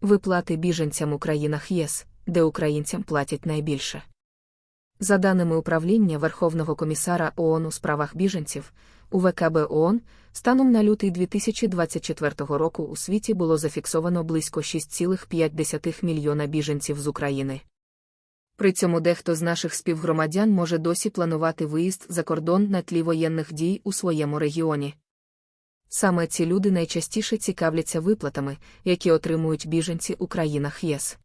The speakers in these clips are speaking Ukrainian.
Виплати біженцям у країнах ЄС, де українцям платять найбільше. За даними управління Верховного комісара ООН у справах біженців, у ВКБ ООН станом на лютий 2024 року у світі було зафіксовано близько 6,5 мільйона біженців з України. При цьому дехто з наших співгромадян може досі планувати виїзд за кордон на тлі воєнних дій у своєму регіоні. Саме ці люди найчастіше цікавляться виплатами, які отримують біженці у країнах ЄС.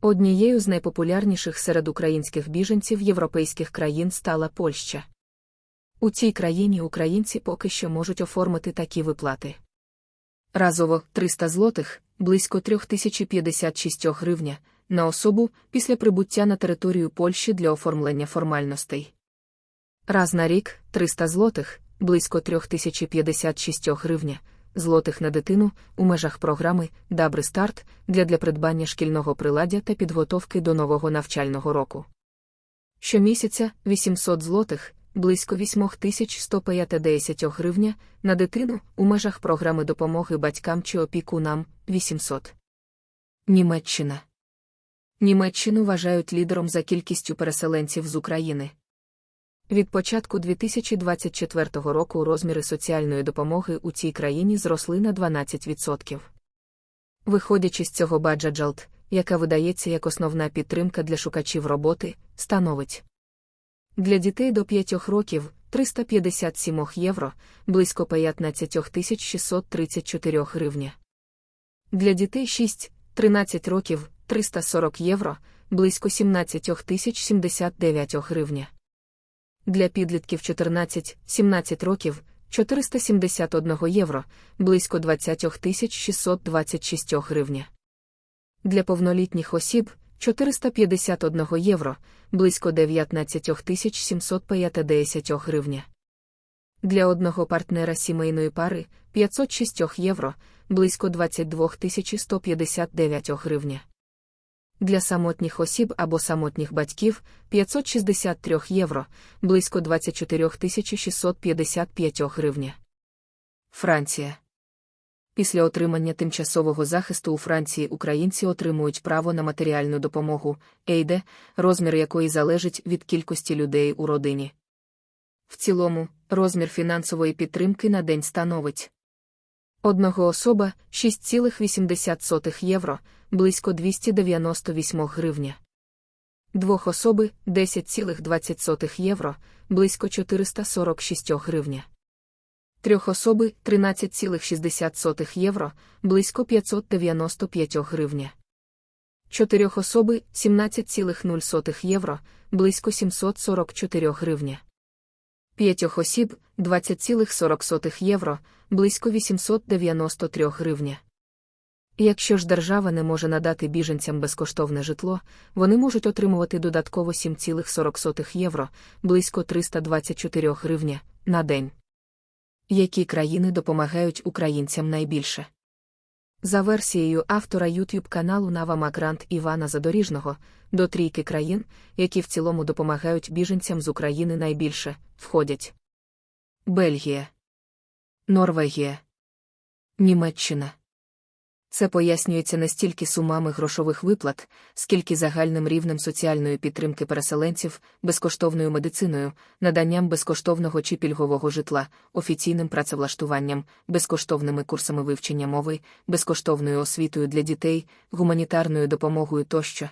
Однією з найпопулярніших серед українських біженців європейських країн стала Польща. У цій країні українці поки що можуть оформити такі виплати. Разово 300 злотих, близько 3056 гривня, на особу після прибуття на територію Польщі для оформлення формальностей. Раз на рік 300 злотих, близько 3056 гривня, злотих на дитину у межах програми Дабри старт для для придбання шкільного приладдя та підготовки до нового навчального року. Щомісяця 800 злотих, близько 8150 гривня на дитину у межах програми допомоги батькам чи опікунам 800. Німеччина Німеччину вважають лідером за кількістю переселенців з України. Від початку 2024 року розміри соціальної допомоги у цій країні зросли на 12%. Виходячи з цього баджаджалт, яка видається як основна підтримка для шукачів роботи, становить для дітей до 5 років 357 євро, близько 15 634 гривня. Для дітей 6-13 років 340 євро, близько 17 079 гривня. Для підлітків 14-17 років 471 євро, близько 20 626 гривня. Для повнолітніх осіб 451 євро, близько 19 750 гривня. Для одного партнера сімейної пари 506 євро, близько 22 159 гривня. Для самотніх осіб або самотніх батьків 563 євро, близько 24 655 гривня. Франція. Після отримання тимчасового захисту у Франції українці отримують право на матеріальну допомогу, ейде, розмір якої залежить від кількості людей у родині. В цілому, розмір фінансової підтримки на день становить одного особа 6,80 євро, близько 298 гривня. Двох особи 10,20 євро, близько 446 гривня. Трьох особи 13,60 євро, близько 595 гривня. Чотирьох особи 17,0 євро, близько 744 гривня. П'ятьох осіб 20,40 євро, близько 893 гривня. Якщо ж держава не може надати біженцям безкоштовне житло, вони можуть отримувати додатково 7,40 євро, близько 324 гривня, на день. Які країни допомагають українцям найбільше? За версією автора YouTube каналу Нава Магрант Івана Задоріжного, до трійки країн, які в цілому допомагають біженцям з України найбільше, входять Бельгія, Норвегія, Німеччина. Це пояснюється не стільки сумами грошових виплат, скільки загальним рівнем соціальної підтримки переселенців, безкоштовною медициною, наданням безкоштовного чи пільгового житла, офіційним працевлаштуванням, безкоштовними курсами вивчення мови, безкоштовною освітою для дітей, гуманітарною допомогою тощо.